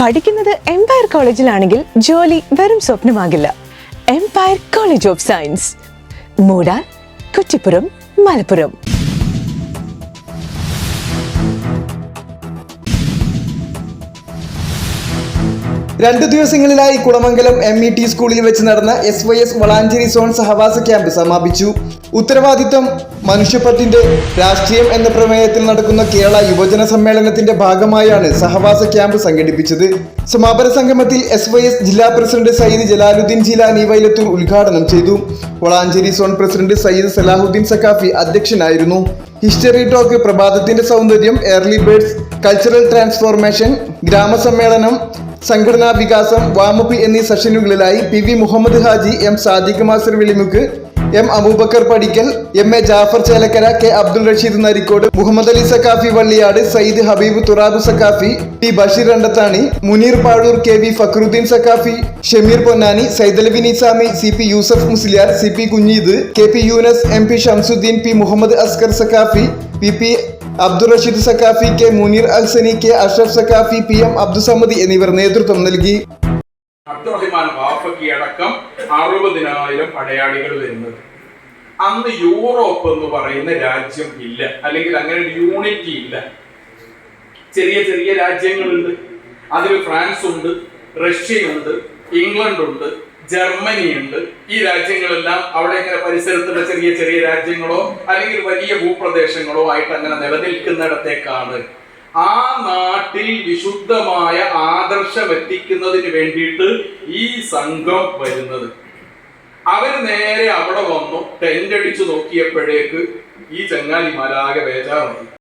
പഠിക്കുന്നത് എംപയർ കോളേജിലാണെങ്കിൽ ജോലി വെറും സ്വപ്നമാകില്ല. Empire College of Science മൂടാർ Kuttippuram Malappuram. രണ്ടു ദിവസങ്ങളിലായി കുളമംഗലം എം ഇ ടി സ്കൂളിൽ വെച്ച് നടന്ന S Y S Valanchery zone സഹവാസ camp സമാപിച്ചു. ഉത്തരവാദിത്വം മനുഷ്യപത്തിന്റെ രാഷ്ട്രീയം എന്ന പ്രമേയത്തിൽ നടക്കുന്ന കേരള യുവജന സമ്മേളനത്തിന്റെ ഭാഗമായാണ് സഹവാസ ക്യാമ്പ് സംഘടിപ്പിച്ചത്. സമാപന സംഗമത്തിൽ എസ് വൈ എസ് ജില്ലാ പ്രസിഡന്റ് സയ്യിദ് ജലാലുദ്ദീൻ ജിലാനി വൈലത്തൂർ ഉദ്ഘാടനം ചെയ്തു. വളാഞ്ചേരി സോൺ പ്രസിഡന്റ് സയ്യിദ് സലാഹുദ്ദീൻ സക്കാഫി അധ്യക്ഷനായിരുന്നു. ഹിസ്റ്ററി ടോക്ക് പ്രഭാതത്തിന്റെ സൗന്ദര്യം എയർലി ബേഡ്സ് കൾച്ചറൽ ട്രാൻസ്ഫോർമേഷൻ ഗ്രാമസമ്മേളനം സംഘടനാ വികാസം വാമപ്പ് എന്നീ സെഷനുകളിലായി P V Muhammad Haji M Sadiq Masar Velimukku M Aboobacker Padikkal M A Jafar Chelakkara K Abdul Rasheed Narikkode Muhammad Ali Saqafi Valliyad Sayyid Habeeb Thurab Saqafi T Basheer Randathani Muneer Pazhoor K V Fakhruddin Saqafi Shameer Ponnani Saidalavi Nizami C P Yusuf Musliyar C P Kunheed K P Yunus M P Shamsuddin P Muhammad Askar Saqafi P P Abdul Rasheed Saqafi K Muneer Alsani K Ashraf Saqafi P M Abdussamad എന്നിവർ നേതൃത്വം നൽകി. അബ്ദുറഹിമാൻ വാഫക്കി അടക്കം അറുപതിനായിരം പടയാളികൾ വരുന്നത്. അന്ന് Europe എന്ന് പറയുന്ന രാജ്യം ഇല്ല. അല്ലെങ്കിൽ അങ്ങനെ ഒരു യൂണിറ്റി ഇല്ല. ചെറിയ ചെറിയ രാജ്യങ്ങളുണ്ട്. അതിൽ ഫ്രാൻസ് ഉണ്ട് റഷ്യയുണ്ട് ഇംഗ്ലണ്ട് ഉണ്ട് ജർമ്മനി ഉണ്ട്. ഈ രാജ്യങ്ങളെല്ലാം അവിടെ ഇങ്ങനെ പരിസരത്തുള്ള ചെറിയ ചെറിയ രാജ്യങ്ങളോ അല്ലെങ്കിൽ വലിയ ഭൂപ്രദേശങ്ങളോ ആയിട്ട് അങ്ങനെ നിലനിൽക്കുന്നിടത്തേക്കാണ്. ആ നാട്ടിൽ വിശുദ്ധമായ ആദർശം എത്തിക്കുന്നതിന് വേണ്ടിയിട്ട് ഈ സംഘം വരുന്നത്. അവർ നേരെ അവിടെ വന്നു ടെന്റ് അടിച്ചു നോക്കിയപ്പോഴേക്ക് ഈ ചങ്ങാലിമാരാകെ ബേജാറായി.